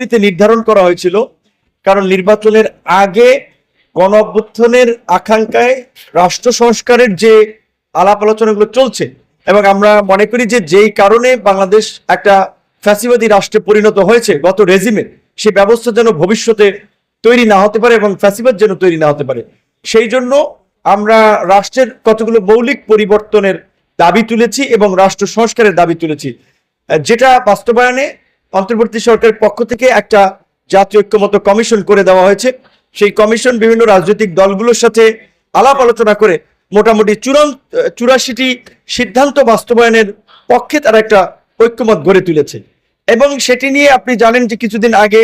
নির্ধারণ করা হয়েছিল, কারণ নির্বাচনের আগে গণ অভ্যুত্থানের আকাঙ্ক্ষায় রাষ্ট্র সংস্কারের যে আলাপ আলোচনাগুলো চলছে, এবং আমরা মনে করি যে যেই কারণে বাংলাদেশ একটা ফ্যাসিবাদী রাষ্ট্রে পরিণত হয়েছে গত রেজিমে, সে ব্যবস্থা যেন ভবিষ্যতে তৈরি না হতে পারে এবং ফ্যাসিবাদ যেন তৈরি না হতে পারে। সেই জন্য আমরা রাষ্ট্রের কতগুলো মৌলিক পরিবর্তনের দাবি তুলেছি এবং রাষ্ট্র সংস্কারের দাবি তুলেছি। যেটা বাস্তবায়নে অন্তর্বর্তী সরকারের পক্ষ থেকে একটা জাতীয় ঐক্যমত কমিশন করে দেওয়া হয়েছে। সেই কমিশন বিভিন্ন রাজনৈতিক দলগুলোর সাথে আলাপ আলোচনা করে মোটামুটি চূড়ান্ত, চুরাশিটি সিদ্ধান্ত বাস্তবায়নের পক্ষে তারা একটা ঐক্যমত গড়ে তুলেছে। এবং সেটি নিয়ে আপনি জানেন যে কিছুদিন আগে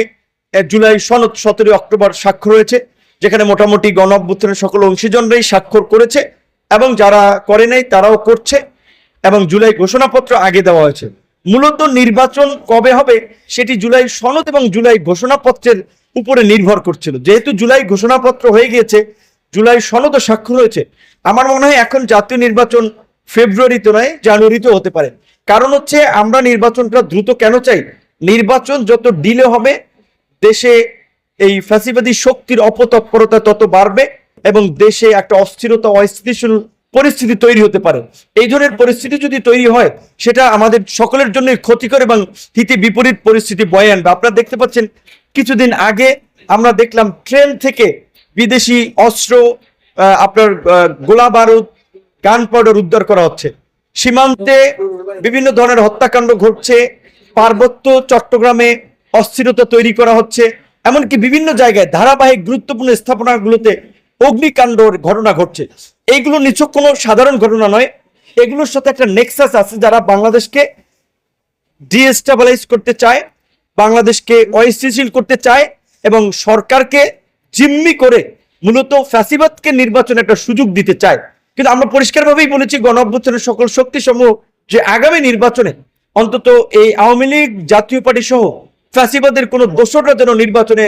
জুলাই সনদ সতেরোই অক্টোবর স্বাক্ষর হয়েছে, যেখানে মোটামুটি গণ অভ্যুত্থানের সকল অংশীজনরাই স্বাক্ষর করেছে এবং যারা করে নাই তারাও করছে এবং জুলাই ঘোষণাপত্র আগে দেওয়া হয়েছে। মূলত নির্বাচন কবে হবে সেটি জুলাই সনদ এবং জুলাই ঘোষণাপত্রের উপরে নির্ভর করছিল। যেহেতু জুলাই ঘোষণাপত্র হয়ে গিয়েছে, জুলাই সনদও স্বাক্ষর হয়েছে, আমার মনে হয় এখন জাতীয় নির্বাচন ফেব্রুয়ারিতে নয় জানুয়ারিতে হতে পারে। কারণ হচ্ছে আমরা নির্বাচনটা দ্রুত কেন চাই? নির্বাচন যত ডিলে হবে, দেশে এই ফ্যাসিবাদী শক্তির অপতৎপরতা তত বাড়বে এবং দেশে একটা অস্থিরতা, অস্থিতিশীল পরিস্থিতি তৈরি হতে পারে। এই ধরনের পরিস্থিতি যদি তৈরি হয়, সেটা আমাদের সকলের জন্য ক্ষতিকর এবং হিতে বিপরীত পরিস্থিতি বয়ে আনবে। আপনারা দেখতে পাচ্ছেন, কিছুদিন আগে আমরা দেখলাম ট্রেন থেকে বিদেশি অস্ত্র আপনার গোলা বারুদ, গান পাউডার উদ্ধার করা হচ্ছে। সীমান্তে বিভিন্ন ধরনের হত্যাকাণ্ড ঘটছে। পার্বত্য চট্টগ্রামে অস্থিরতা তৈরি করা হচ্ছে। এমনকি বিভিন্ন জায়গায় ধারাবাহিক গুরুত্বপূর্ণ স্থাপনাগুলোতে অগ্নিকাণ্ডর ঘটনা ঘটছে। এইগুলো নিছক কোনো সাধারণ ঘটনা নয়। এগুলোর সাথে একটা নেক্সাস আছে যারা বাংলাদেশকে ডিএস্টাবলাইজ করতে চায়, বাংলাদেশকে অস্থিতিশীল করতে চায় এবং সরকারকে জিম্মি করে মূলত ফ্যাসিবাদকে নির্বাচনে একটা সুযোগ দিতে চায়। কিন্তু আমরা পরিষ্কারভাবেই বলেছি গণ সকল শক্তি সমূহ যে আগামী নির্বাচনে অন্তত এই আওয়ামী লীগ, জাতীয় পার্টি সহ ফ্যাসিবাদের কোনো দোসররা যেন নির্বাচনে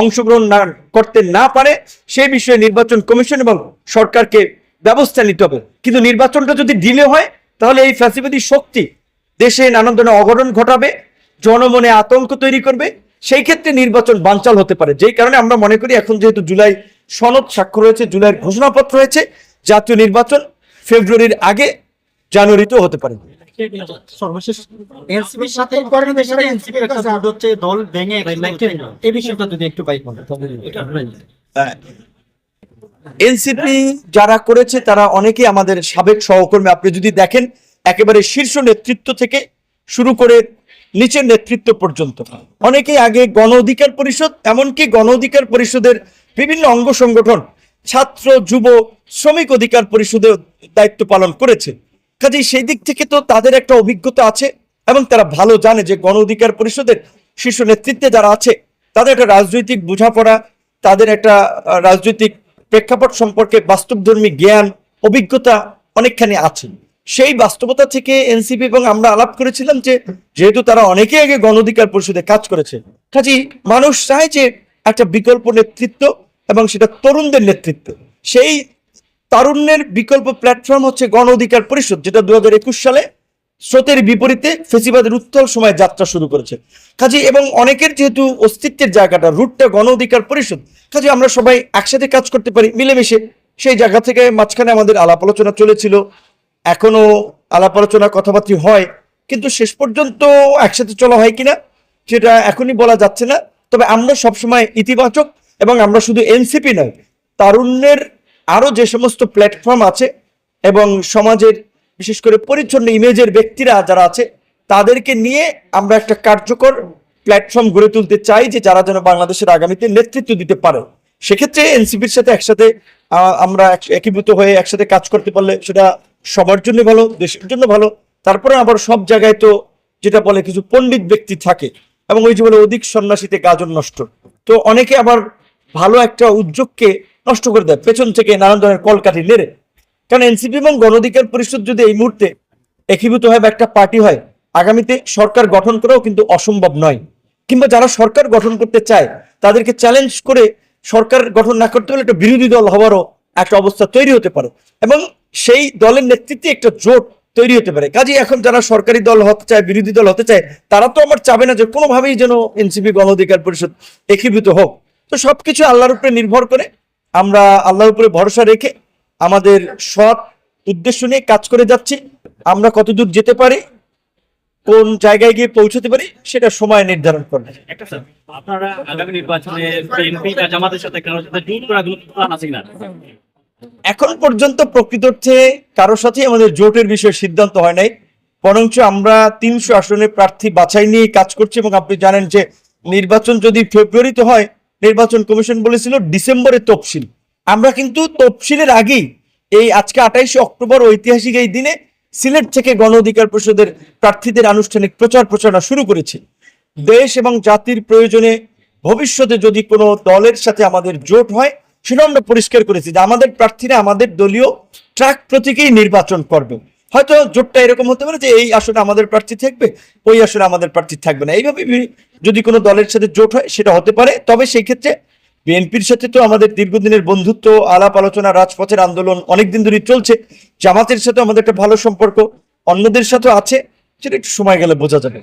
অংশগ্রহণ না করতে না পারে, সেই বিষয়ে নির্বাচন কমিশন এবং সরকারকে ব্যবস্থা নিতে হবে। কিন্তু নির্বাচনটা যদি ডিলে হয়, তাহলে এই ফ্যাসিবাদী শক্তি দেশে নানান ধরনের অঘটন ঘটাবে, জনমনে আতঙ্ক তৈরি করবে, সেই ক্ষেত্রে নির্বাচন বানচাল হতে পারে। যেই কারণে আমরা মনে করি, এখন যেহেতু জুলাই সনদ স্বাক্ষর হয়েছে, জুলাইয়ের ঘোষণাপত্র হয়েছে, জাতীয় নির্বাচন ফেব্রুয়ারির আগে জানুয়ারিতেও হতে পারে। সর্বশেষ এনসিপির সাথে এনসিপির একটা জোট হচ্ছে দল ভেঙে এই বিষয়টা যদি একটু পাই এনসিপি যারা করেছে তারা অনেকেই আমাদের সাবেক সহকর্মী। আপনি যদি দেখেন একেবারে শীর্ষ নেতৃত্ব থেকে শুরু করে নিচের নেতৃত্ব পর্যন্ত। অনেকেই আগে গণ অধিকার পরিষদ এমনকি গণ অধিকার পরিষদের বিভিন্ন অঙ্গ সংগঠন ছাত্র যুব শ্রমিক অধিকার পরিষদের দায়িত্ব পালন করেছে। কাজেই সেই দিক থেকে তো তাদের একটা অভিজ্ঞতা আছে এবং তারা ভালো জানে যে গণ অধিকার পরিষদের শীর্ষ নেতৃত্বে যারা আছে, তাদের একটা রাজনৈতিক বোঝাপড়া, তাদের একটা রাজনৈতিক প্রেক্ষাপট সম্পর্কে বাস্তবধর্মী জ্ঞান, অভিজ্ঞতা অনেকখানি আছে। সেই বাস্তবতা থেকে এনসিপি এবং আমরা আলাপ করেছিলাম যে যেহেতু তারা অনেকে আগে গণ অধিকার পরিষদে কাজ করেছে, কাজেই মানুষ চায় যে একটা বিকল্প নেতৃত্ব এবং সেটা তরুণদের নেতৃত্ব। সেই তারুণ্যের বিকল্প প্ল্যাটফর্ম হচ্ছে গণ অধিকার পরিষদ, যেটা দু হাজার একুশ সালে স্রোতের বিপরীতে ফেসিবাদের উত্তল সময় যাত্রা শুরু করেছে। কাজে, এবং অনেকের যেহেতু অস্তিত্বের জায়গাটা রুটটা গণ অধিকার পরিষদ, কাজে, আমরা সবাই একসাথে কাজ করতে পারি, মিলেমিশে। সেই জায়গা থেকে মাঝখানে আমাদের আলাপ আলোচনা চলেছিল, এখনও আলাপ আলোচনা কথাবার্তা হয়, কিন্তু শেষ পর্যন্ত একসাথে চলা হয় কিনা, সেটা এখনই বলা যাচ্ছে না। তবে আমরা সবসময় ইতিবাচক, এবং আমরা শুধু এনসিপি নয়, তারুণ্যের আরও যে সমস্ত প্ল্যাটফর্ম আছে এবং সমাজের, বিশেষ করে পরিচ্ছন্ন ইমেজের ব্যক্তিরা যারা আছে, তাদেরকে নিয়ে আমরা একটা কার্যকর প্ল্যাটফর্ম গড়ে তুলতে চাই যে যারা যেন বাংলাদেশের আগামীতে নেতৃত্ব দিতে পারে। সেক্ষেত্রে এনসিপির সাথে একসাথে আমরা একীভূত হয়ে একসাথে কাজ করতে পারলে সেটা সবার জন্য ভালো, দেশের জন্য ভালো। তারপরে আবার সব জায়গায় তো যেটা বলে কিছু পণ্ডিত ব্যক্তি থাকে এবং ওই যে বলে অধিক সন্ন্যাসীতে গাজন নষ্ট। তো অনেকে আবার ভালো একটা উদ্যোগকে নষ্ট করে দেয়। পেছন থেকে নানান ধরনের কলকাঠি নেড়ে। কারণ এনসিপি এবং গণঅধিকার পরিষদ যদি এই মুহূর্তে একীভূত হয় একটা পার্টি হয়, আগামীতে সরকার গঠন করাও কিন্তু অসম্ভব নয়। কিংবা যারা সরকার গঠন করতে চায়, তাদেরকে চ্যালেঞ্জ করে সরকার গঠন না করতে হলে একটা বিরোধী দল হওয়ারও একটা অবস্থা তৈরি হতে পারে। এবং সেই দলের নেতৃত্বে একটা জোট তৈরি হতে পারে। কাজে এখন যারা সরকারি দল হতে চায়, বিরোধী দল হতে চায়, তারা তো আমার চাবে না যে কোনোভাবেই যেন এনসিপি গণ অধিকার পরিষদ একীভূত হোক। তো সবকিছু আল্লাহর উপরে নির্ভর করে আমরা আল্লাহর উপরে ভরসা রেখে আমাদের সৎ উদ্দেশ্য নিয়ে কাজ করে যাচ্ছি। আমরা কতদূর যেতে পারি কোন জায়গায় গিয়ে পৌঁছতে পারি সেটা সময় নির্ধারণ করবে। একটা আপনারা আগামী নির্বাচনে জামাতের সাথে কারোর সাথে জোট করা কোনো প্ল্যান আছে কিনা? এখন পর্যন্ত প্রকৃত অর্থে কারোর সাথে আমাদের জোটের বিষয়ে সিদ্ধান্ত হয় নাই। বরঞ্চ আমরা তিনশো আসনের প্রার্থী বাছাই নিয়ে কাজ করছি এবং আপনি জানেন যে নির্বাচন যদি ফেব্রুয়ারিতে হয় নির্বাচন কমিশন বলেছিল ডিসেম্বরে তফসিল। আমরা কিন্তু তফসিলের আগেই এই আজকে আঠাইশে অক্টোবর ঐতিহাসিক এই দিনে সিলেট থেকে গণ অধিকার পরিষদের প্রার্থীদের আনুষ্ঠানিক প্রচার প্রচারণা শুরু করেছে। দেশ এবং জাতির প্রয়োজনে ভবিষ্যতে যদি কোনো দলের সাথে আমাদের জোট হয়, সেটা আমরা পরিষ্কার করেছি যে আমাদের প্রার্থীরা আমাদের দলীয় ট্রাক প্রতীকেই নির্বাচন করবে। হয়তো জোটটা এরকম হতে পারে যে এই আসনে আমাদের প্রার্থী থাকবে, ওই আসনে আমাদের প্রার্থী থাকবে না। এইভাবে যদি কোনো দলের সাথে জোট হয়, সেটা হতে পারে। তবে সেই ক্ষেত্রে বিএনপির সাথে তো আমাদের দীর্ঘদিনের বন্ধুত্ব, আলাপ আলোচনা, রাজপথের আন্দোলন অনেকদিন ধরেই চলছে। জামাতের সাথে আমাদের একটা ভালো সম্পর্ক, অন্যদের সাথে আছে। সেটা একটু সময় গেলে বোঝা যাবে।